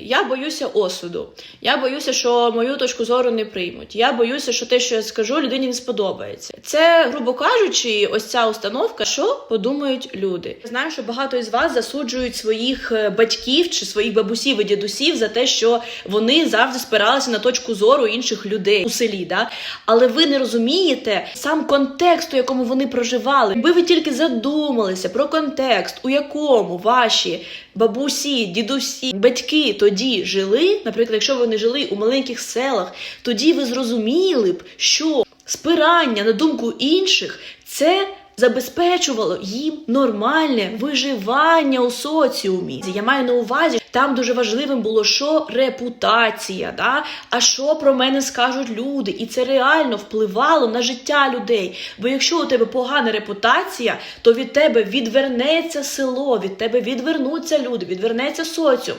Я боюся осуду. Я боюся, що мою точку зору не приймуть. Я боюся, що те, що я скажу, людині не сподобається. Це, грубо кажучи, ось ця установка, що подумають люди. Знаю, що багато із вас засуджують своїх е, батьків чи своїх бабусів і дідусів за те, що вони завжди спиралися на точку зору інших людей у селі. Да? Але ви не розумієте сам контекст, у якому вони проживали. Якби ви тільки задумалися про контекст, у якому ваші бабусі, дідусі, батьки тоді жили, наприклад, якщо вони жили у маленьких селах, тоді ви зрозуміли б, що спирання на думку інших це. Забезпечувало їм нормальне виживання у соціумі. Я маю на увазі, там дуже важливим було що репутація, да? а що про мене скажуть люди, і це реально впливало на життя людей. Бо якщо у тебе погана репутація, то від тебе відвернеться село, від тебе відвернуться люди, відвернеться соціум.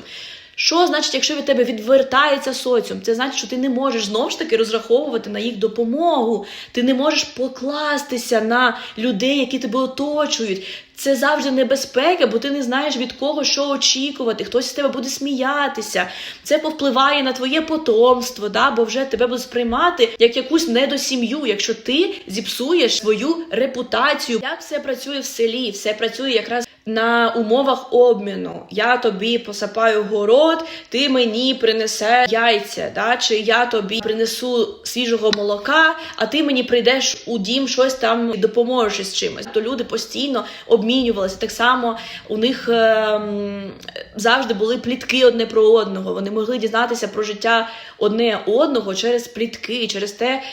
Що значить, якщо від тебе відвертається соціум? Це значить, що ти не можеш знову ж таки розраховувати на їх допомогу. Ти не можеш покластися на людей, які тебе оточують. Це завжди небезпека, бо ти не знаєш від кого що очікувати. Хтось з тебе буде сміятися. Це повпливає на твоє потомство, да? бо вже тебе будуть сприймати як якусь недосім'ю, якщо ти зіпсуєш свою репутацію. Як все працює в селі? Все працює якраз на умовах обміну. Я тобі посапаю город, ти мені принесе яйця, да? чи я тобі принесу свіжого молока, а ти мені прийдеш у дім щось там і допоможеш з чимось. То люди постійно обмінювалися. Так само у них ем, завжди були плітки одне про одного. Вони могли дізнатися про життя одне одного через плітки, через те.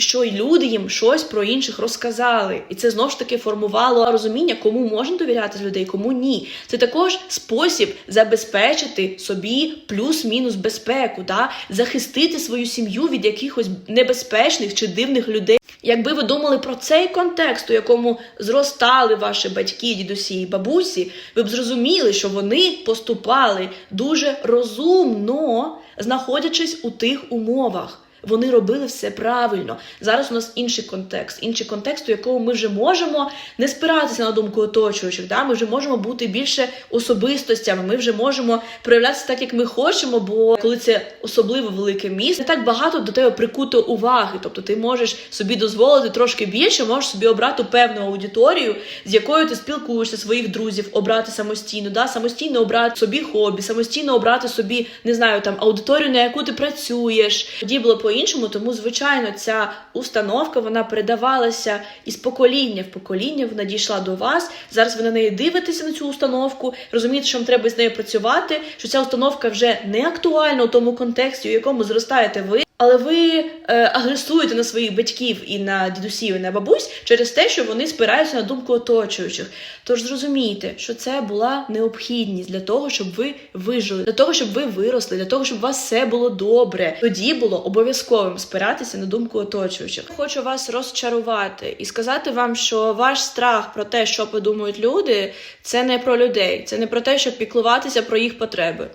Що й люди їм щось про інших розказали, і це знову ж таки формувало розуміння, кому можна довіряти з людей, кому ні. Це також спосіб забезпечити собі плюс-мінус безпеку, да? захистити свою сім'ю від якихось небезпечних чи дивних людей. Якби ви думали про цей контекст, у якому зростали ваші батьки, дідусі і бабусі, ви б зрозуміли, що вони поступали дуже розумно, знаходячись у тих умовах. Вони робили все правильно. Зараз у нас інший контекст, інший контекст, у якому ми вже можемо не спиратися на думку оточуючих. Да? Ми вже можемо бути більше особистостями. Ми вже можемо проявлятися так, як ми хочемо. Бо коли це особливо велике місто, не так багато до тебе прикуто уваги. Тобто ти можеш собі дозволити трошки більше, можеш собі обрати певну аудиторію, з якою ти спілкуєшся, своїх друзів, обрати самостійно, да? самостійно обрати собі хобі, самостійно обрати собі, не знаю, там аудиторію, на яку ти працюєш. Тоді було по-іншому, тому звичайно ця установка вона передавалася із покоління в покоління. Вона дійшла до вас. Зараз ви на неї дивитеся на цю установку, розумієте, що вам треба з нею працювати, що ця установка вже не актуальна у тому контексті, у якому зростаєте ви. Але ви е, агресуєте на своїх батьків і на дідусів, і на бабусь через те, що вони спираються на думку оточуючих. Тож зрозумійте, що це була необхідність для того, щоб ви вижили, для того, щоб ви виросли, для того, щоб у вас все було добре. Тоді було обов'язковим спиратися на думку оточуючих. Хочу вас розчарувати і сказати вам, що ваш страх про те, що подумають люди, це не про людей, це не про те, щоб піклуватися про їх потреби.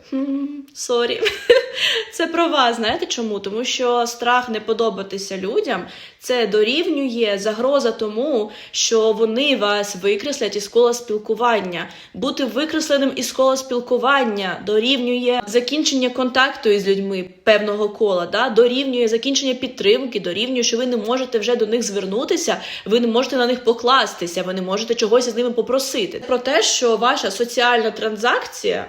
Сорі. Це про вас. Знаєте чому? Тому що страх не подобатися людям це дорівнює загроза тому, що вони вас викреслять із кола спілкування. Бути викресленим із кола спілкування дорівнює закінчення контакту із людьми певного кола, да? дорівнює закінчення підтримки, дорівнює, що ви не можете вже до них звернутися, ви не можете на них покластися, ви не можете чогось з ними попросити. Про те, що ваша соціальна транзакція.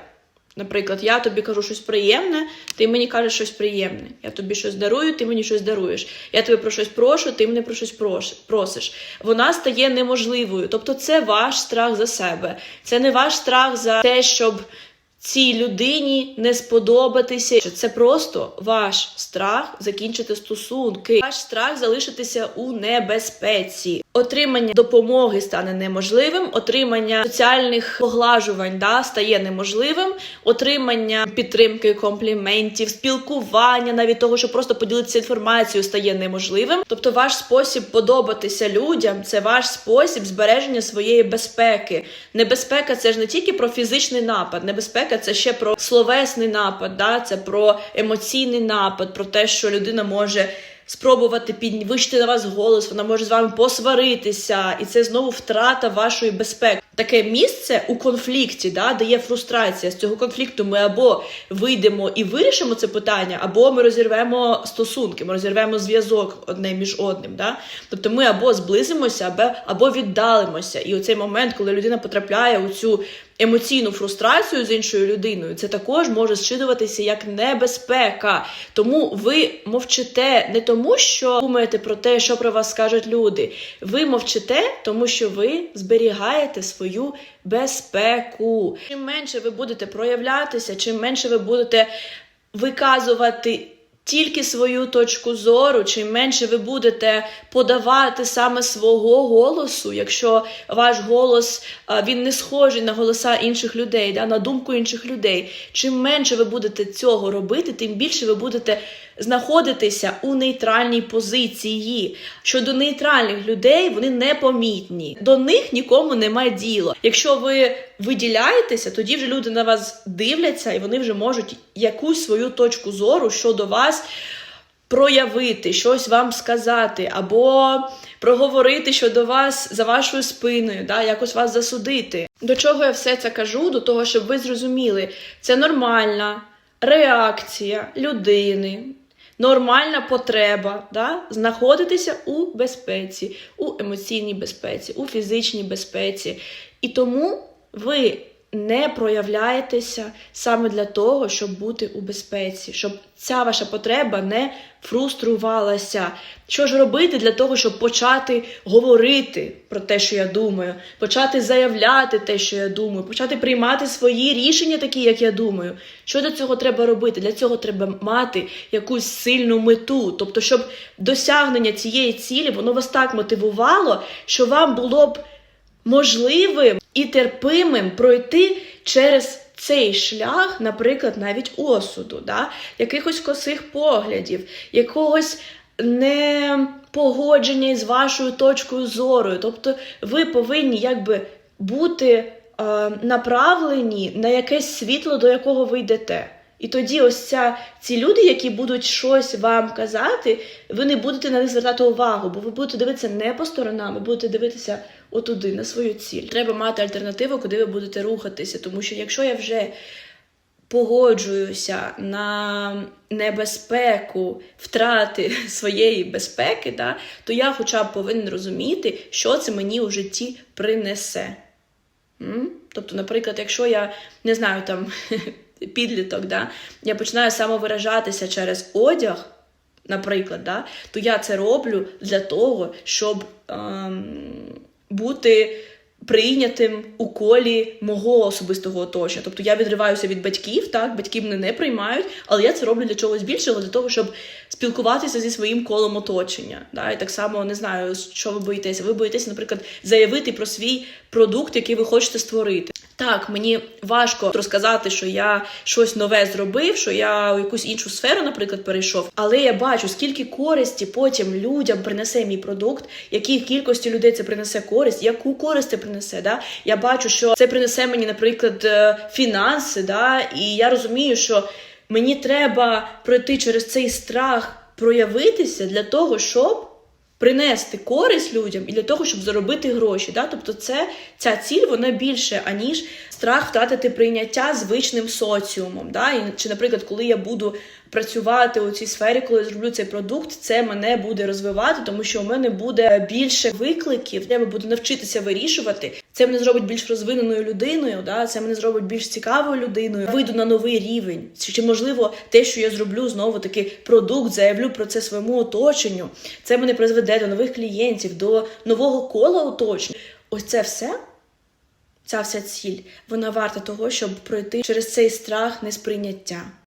Наприклад, я тобі кажу щось приємне, ти мені кажеш щось приємне. Я тобі щось дарую, ти мені щось даруєш. Я тебе про щось прошу, ти мене про щось просиш. Вона стає неможливою. Тобто, це ваш страх за себе. Це не ваш страх за те, щоб цій людині не сподобатися. Це просто ваш страх закінчити стосунки, ваш страх залишитися у небезпеці. Отримання допомоги стане неможливим, отримання соціальних поглажувань да, стає неможливим, отримання підтримки, компліментів, спілкування, навіть того, що просто поділитися інформацією, стає неможливим. Тобто, ваш спосіб подобатися людям це ваш спосіб збереження своєї безпеки. Небезпека це ж не тільки про фізичний напад, небезпека це ще про словесний напад, да? це про емоційний напад, про те, що людина може спробувати підвищити на вас голос, вона може з вами посваритися, і це знову втрата вашої безпеки. таке місце у конфлікті, да, де є фрустрація. З цього конфлікту ми або вийдемо і вирішимо це питання, або ми розірвемо стосунки, ми розірвемо зв'язок одне між одним. Да? Тобто ми або зблизимося, або, віддалимося. І оцей момент, коли людина потрапляє у цю емоційну фрустрацію з іншою людиною, це також може зчитуватися як небезпека. Тому ви мовчите не тому, що думаєте про те, що про вас скажуть люди. Ви мовчите, тому що ви зберігаєте свою безпеку. Чим менше ви будете проявлятися, чим менше ви будете виказувати. Тільки свою точку зору, чим менше ви будете подавати саме свого голосу, якщо ваш голос він не схожий на голоса інших людей, да, на думку інших людей. Чим менше ви будете цього робити, тим більше ви будете знаходитися у нейтральній позиції. Щодо нейтральних людей, вони непомітні. До них нікому немає діла. Якщо ви виділяєтеся, тоді вже люди на вас дивляться, і вони вже можуть якусь свою точку зору щодо вас проявити, щось вам сказати, або проговорити щодо вас за вашою спиною, да, якось вас засудити. До чого я все це кажу? До того, щоб ви зрозуміли, це нормальна реакція людини. Нормальна потреба да, знаходитися у безпеці, у емоційній безпеці, у фізичній безпеці. І тому ви не проявляєтеся саме для того, щоб бути у безпеці, щоб ця ваша потреба не фруструвалася. Що ж робити для того, щоб почати говорити про те, що я думаю, почати заявляти те, що я думаю, почати приймати свої рішення, такі, як я думаю. Що для цього треба робити? Для цього треба мати якусь сильну мету. Тобто, щоб досягнення цієї цілі воно вас так мотивувало, що вам було б можливим і терпимим пройти через цей шлях, наприклад, навіть осуду, да? якихось косих поглядів, якогось непогодження із вашою точкою зору. Тобто ви повинні якби бути е, направлені на якесь світло, до якого ви йдете. І тоді ось ця, ці люди, які будуть щось вам казати, ви не будете на них звертати увагу, бо ви будете дивитися не по сторонам, ви будете дивитися отуди, на свою ціль. Треба мати альтернативу, куди ви будете рухатися. Тому що якщо я вже погоджуюся на небезпеку втрати своєї безпеки, да, то я хоча б повинен розуміти, що це мені у житті принесе. Тобто, наприклад, якщо я не знаю там. підліток, да, я починаю самовиражатися через одяг, наприклад, да, то я це роблю для того, щоб ем, бути прийнятим у колі мого особистого оточення. Тобто я відриваюся від батьків, так, батьки мене не приймають, але я це роблю для чогось більшого, для того, щоб спілкуватися зі своїм колом оточення. Да? І так само не знаю, що ви боїтеся. Ви боїтеся, наприклад, заявити про свій продукт, який ви хочете створити. Так, мені важко розказати, що я щось нове зробив, що я у якусь іншу сферу, наприклад, перейшов. Але я бачу, скільки користі потім людям принесе мій продукт, якій кількості людей це принесе користь, яку користь це принесе. Да? Я бачу, що це принесе мені, наприклад, е, фінанси, да? і я розумію, що мені треба пройти через цей страх, проявитися для того, щоб. Принести користь людям і для того, щоб заробити гроші. Да? Тобто, це ця ціль вона більше, аніж страх втратити прийняття звичним соціумом. Да? І, Чи, наприклад, коли я буду працювати у цій сфері, коли я зроблю цей продукт, це мене буде розвивати, тому що у мене буде більше викликів, треба буде навчитися вирішувати. Це мене зробить більш розвиненою людиною, да? це мене зробить більш цікавою людиною. Вийду на новий рівень. Чи, можливо те, що я зроблю знову таки продукт, заявлю про це своєму оточенню. Це мене призведе до нових клієнтів, до нового кола оточення. Ось це все. Ця вся ціль, вона варта того, щоб пройти через цей страх несприйняття.